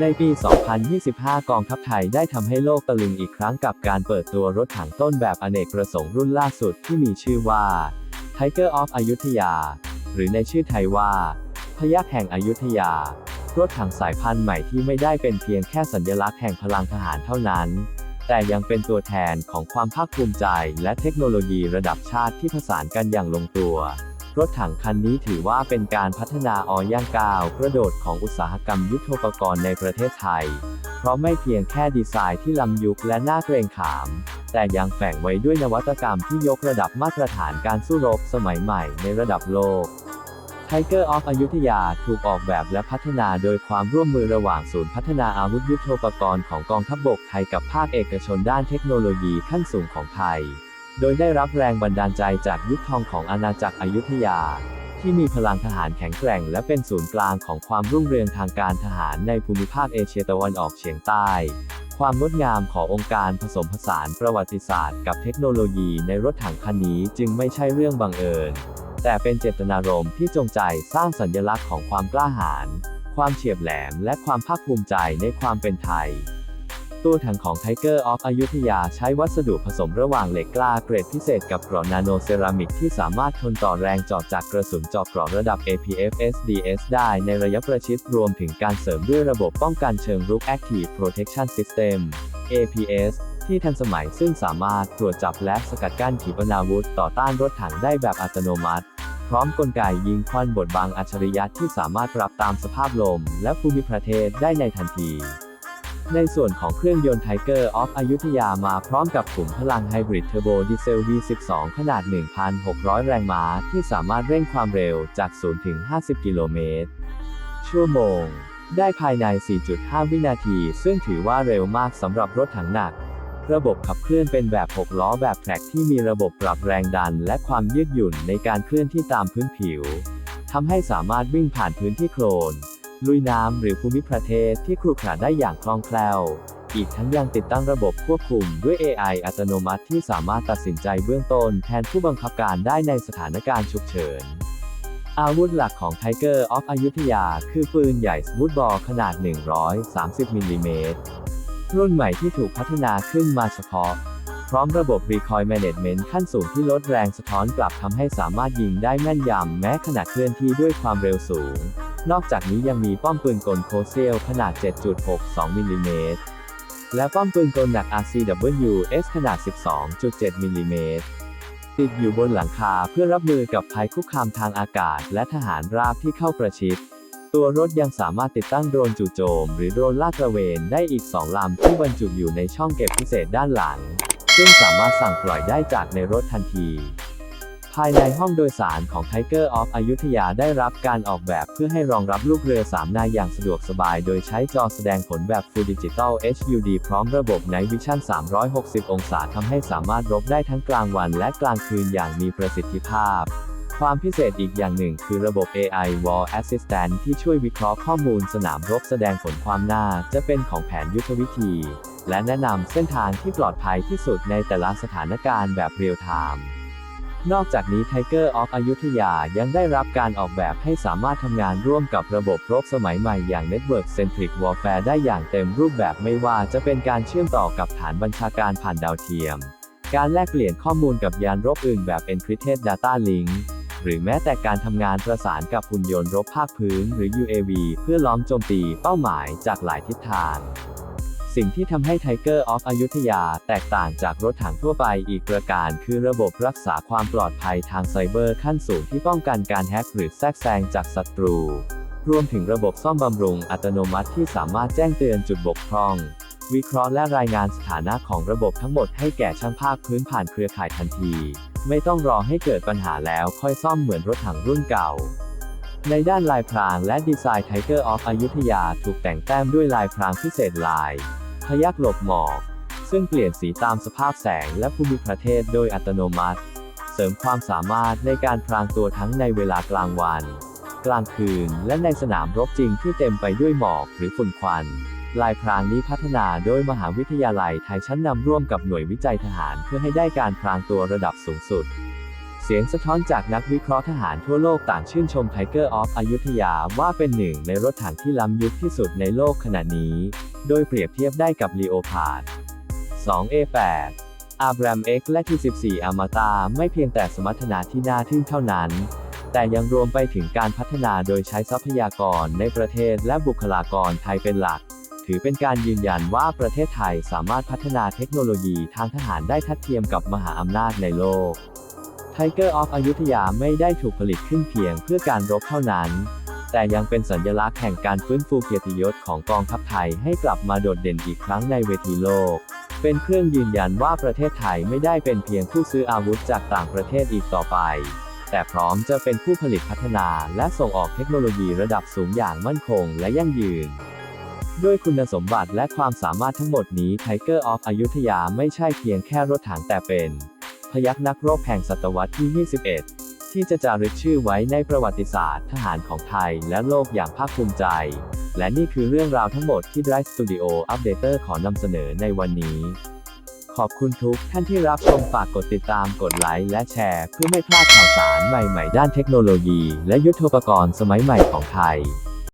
ในปี 2025 กองทัพไทยได้ทำให้โลกตะลึงอีกครั้งกับการเปิดตัวรถถังต้นแบบอเนกประสงค์รุ่นล่าสุดที่มีชื่อว่า Tiger of อยุธยา หรือในชื่อไทยว่า พยัคฆ์แห่งอยุธยา รถถังสายพันธุ์ใหม่ที่ไม่ได้เป็นเพียงแค่สัญลักษณ์แห่งพลังทหารเท่านั้น แต่ยังเป็นตัวแทนของความภาคภูมิใจและเทคโนโลยีระดับชาติที่ผสานกันอย่างลงตัว รถถังคันนี้ถือว่าเป็นการพัฒนาออย่างก้าวกระโดดของอุตสาหกรรมยุทโธปกรณ์ในประเทศไทย เพราะไม่เพียงแค่ดีไซน์ที่ล้ำยุคและน่าเกรงขาม แต่ยังแฝงไว้ด้วยนวัตกรรมที่ยกระดับมาตรฐานการสู้รบสมัยใหม่ในระดับโลก Tiger of อยุธยาถูกออกแบบและพัฒนาโดยความร่วมมือระหว่างศูนย์พัฒนาอาวุธยุทโธปกรณ์ของกองทัพบบกไทยกับภาคเอกชนด้านเทคโนโลยีขั้นสูงของไทย โดยได้รับแรงบันดาลใจจากยุคทองของอาณาจักรอยุธยา ที่มีพลังทหารแข็งแกร่งและเป็นศูนย์กลางของความรุ่งเรืองทางการทหารในภูมิภาคเอเชียตะวันออกเฉียงใต้ ความงดงามขององค์การผสมผสานประวัติศาสตร์กับเทคโนโลยีในรถถังคันนี้จึงไม่ใช่เรื่องบังเอิญ แต่เป็นเจตนารมณ์ที่จงใจสร้างสัญลักษณ์ของความกล้าหาญความเฉียบแหลมและความภาคภูมิใจในความเป็นไทย ตัวถังของ Tiger of อยุธยาใช้วัสดุผสมระหว่างเหล็กกล้าเกรดพิเศษกับเกราะนาโนเซรามิกที่สามารถทนต่อแรงเจาะจากกระสุนเจาะเกราะระดับ APF SDS ได้ในระยะประชิดรวมถึงการเสริมด้วยระบบป้องกันเชิงรุก Active Protection System APS ที่ทันสมัยซึ่งสามารถตรวจจับและสกัดกั้นขีปนาวุธต่อต้านรถถังได้แบบอัตโนมัติ พร้อมกลไกยิงควันบดบังอัจฉริยะที่สามารถปรับตามสภาพลม และภูมิประเทศได้ในทันที ในส่วนของเครื่องยนต์ Tiger of อยุธยามาพร้อมกับขุมพลังไฮบริดเทอร์โบดีเซล V12 ขนาด 1,600 แรงม้า ที่สามารถเร่งความเร็วจาก 0 ถึง 50 กิโลเมตร ชั่วโมง ได้ภายใน 4.5 วินาที ซึ่งถือว่าเร็วมากสำหรับรถถังหนัก ระบบขับเคลื่อนเป็นแบบ 6 ล้อแบบแทร็กที่มีระบบปรับแรงดัน และความยืดหยุ่นในการเคลื่อนที่ตามพื้นผิวทำให้สามารถวิ่งผ่านพื้นที่โคลน ลุยน้ำหรือภูมิประเทศที่ครุขระได้อย่างคล่องแคล่ว อีกทั้งยังติดตั้งระบบควบคุมด้วย AI อัตโนมัติที่สามารถตัดสินใจเบื้องต้นแทนผู้บังคับการได้ในสถานการณ์ฉุกเฉิน อาวุธหลักของ Tiger of อยุธยา คือปืนใหญ่สมูทบอลขนาด 130มิลลิเมตรรุ่นใหม่ที่ถูกพัฒนาขึ้นมาเฉพาะ พร้อมระบบ Recoil Management ขั้นสูงที่ลดแรงสะท้อนกลับทำให้สามารถยิงได้แม่นยำแม้ขณะเคลื่อนที่ด้วยความเร็วสูง นอกจากนี้ยังมีป้อมปืนกลโคเซลขนาด 7.62 มิลลิเมตร และป้อมปืนกลหนัก RCWS ขนาด 12.7 มิลลิเมตร ติดอยู่บนหลังคาเพื่อรับมือกับภัยคุกคามทางอากาศ และทหารราบที่เข้าประชิด ตัวรถยังสามารถติดตั้งโดรนจู่โจม หรือโดรนลาดตระเวนได้อีก 2 ลำที่บรรจุอยู่ในช่องเก็บพิเศษด้านหลัง ซึ่งสามารถสั่งปล่อยได้จากในรถทันที ภายในห้องโดยสารของ Tiger of อยุธยาได้รับการออกแบบเพื่อให้รองรับลูกเรือ 3 นายอย่างสะดวกสบาย โดยใช้จอแสดงผลแบบ Full Digital HUD พร้อมระบบ Night Vision 360 องศาทำให้สามารถรบได้ทั้งกลางวันและกลางคืนอย่างมีประสิทธิภาพ ความพิเศษอีกอย่างหนึ่งคือระบบ AI Wall Assistant ที่ช่วยวิเคราะห์ข้อมูลสนามรบแสดงผลความน่าจะเป็นของแผนยุทธวิธี และแนะนำเส้นทางที่ปลอดภัยที่สุดในแต่ละสถานการณ์แบบเรียลไทม์ นอกจากนี้ Tiger of อยุธยายังได้รับการออกแบบให้สามารถทำงานร่วมกับระบบรบสมัยใหม่อย่าง Network Centric Warfare ได้อย่างเต็มรูปแบบไม่ว่าจะเป็นการเชื่อมต่อกับฐานบัญชาการผ่านดาวเทียม การแลกเปลี่ยนข้อมูลกับยานรบอื่นแบบ Encrypted Data Link หรือแม้แต่การทำงานประสานกับหุ่นยนต์รบภาคพื้น หรือ UAV เพื่อล้อมโจมตีเป้าหมายจากหลายทิศทาง สิ่งที่ทำให้ Tiger of ออฟอยุธยาแตกต่างจากรถถังทั่วไปอีกประการคือระบบรักษาความปลอดภัยทางไซเบอร์ขั้นสูงที่ป้องกันการแฮ็กหรือแทรกแซงจากศัตรู รวมถึงระบบซ่อมบำรุงอัตโนมัติที่สามารถแจ้งเตือนจุดบกพร่อง วิเคราะห์และรายงานสถานะของระบบทั้งหมดให้แก่ช่างภาคพื้นผ่านเครือข่ายทันที ไม่ต้องรอให้เกิดปัญหาแล้วค่อยซ่อมเหมือนรถถังรุ่นเก่าในด้านลายพรางและดีไซน์ Tiger of อยุธยาถูกแต่งแต้มด้วยลายพรางพิเศษลาย พยักหลบหมอก ซึ่งเปลี่ยนสีตามสภาพแสงและภูมิประเทศโดยอัตโนมัติ เสริมความสามารถในการพรางตัวทั้งในเวลากลางวัน กลางคืน และในสนามรบจริงที่เต็มไปด้วยหมอกหรือฝุ่นควันลายพรางนี้พัฒนาโดยมหาวิทยาลัยไทยชั้นนำร่วมกับหน่วยวิจัยทหารเพื่อให้ได้การพรางตัวระดับสูงสุด เสียงสะท้อนจากนักวิเคราะห์ทหารทั่วโลกต่างชื่นชม Tiger of อยุธยาว่าเป็นหนึ่งในรถถังที่ล้ำยุคที่สุดในโลกขณะนี้ โดยเปรียบเทียบได้กับ Leopard 2A8 Abram X และ T14 Amata ไม่เพียงแต่สมรรถนะที่น่าทึ่งเท่านั้น แต่ยังรวมไปถึงการพัฒนาโดยใช้ทรัพยากรในประเทศและบุคลากรไทยเป็นหลัก ถือเป็นการยืนยันว่าประเทศไทยสามารถพัฒนาเทคโนโลยีทางทหารได้ทัดเทียมกับมหาอำนาจในโลก Tiger of อยุธยาไม่ได้ถูกผลิตขึ้นเพียงเพื่อการรบเท่านั้น แต่ยังเป็นสัญลักษณ์แห่งการฟื้นฟูเกียรติยศของกองทัพไทยให้กลับมาโดดเด่นอีกครั้งในเวทีโลก เป็นเครื่องยืนยันว่าประเทศไทยไม่ได้เป็นเพียงผู้ซื้ออาวุธจากต่างประเทศอีกต่อไป แต่พร้อมจะเป็นผู้ผลิตพัฒนาและส่งออกเทคโนโลยีระดับสูงอย่างมั่นคงและยั่งยืนด้วยคุณสมบัติและความสามารถทั้งหมดนี้ Tiger of อยุธยาไม่ใช่เพียงแค่รถถังแต่เป็น พยักนักรบแห่งศตวรรษที่ 21 ที่จะจารึกชื่อไว้ในประวัติศาสตร์ทหารของไทยและโลกอย่างภาคภูมิใจ และนี่คือเรื่องราวทั้งหมดที่ Drive Studio Updater ขอนำเสนอในวันนี้ ขอบคุณทุกท่านที่รับชมฝากกดติดตามกดไลค์และแชร์ เพื่อไม่พลาดข่าวสารใหม่ ๆ ด้านเทคโนโลยี และยุทธปกรณ์สมัยใหม่ของไทย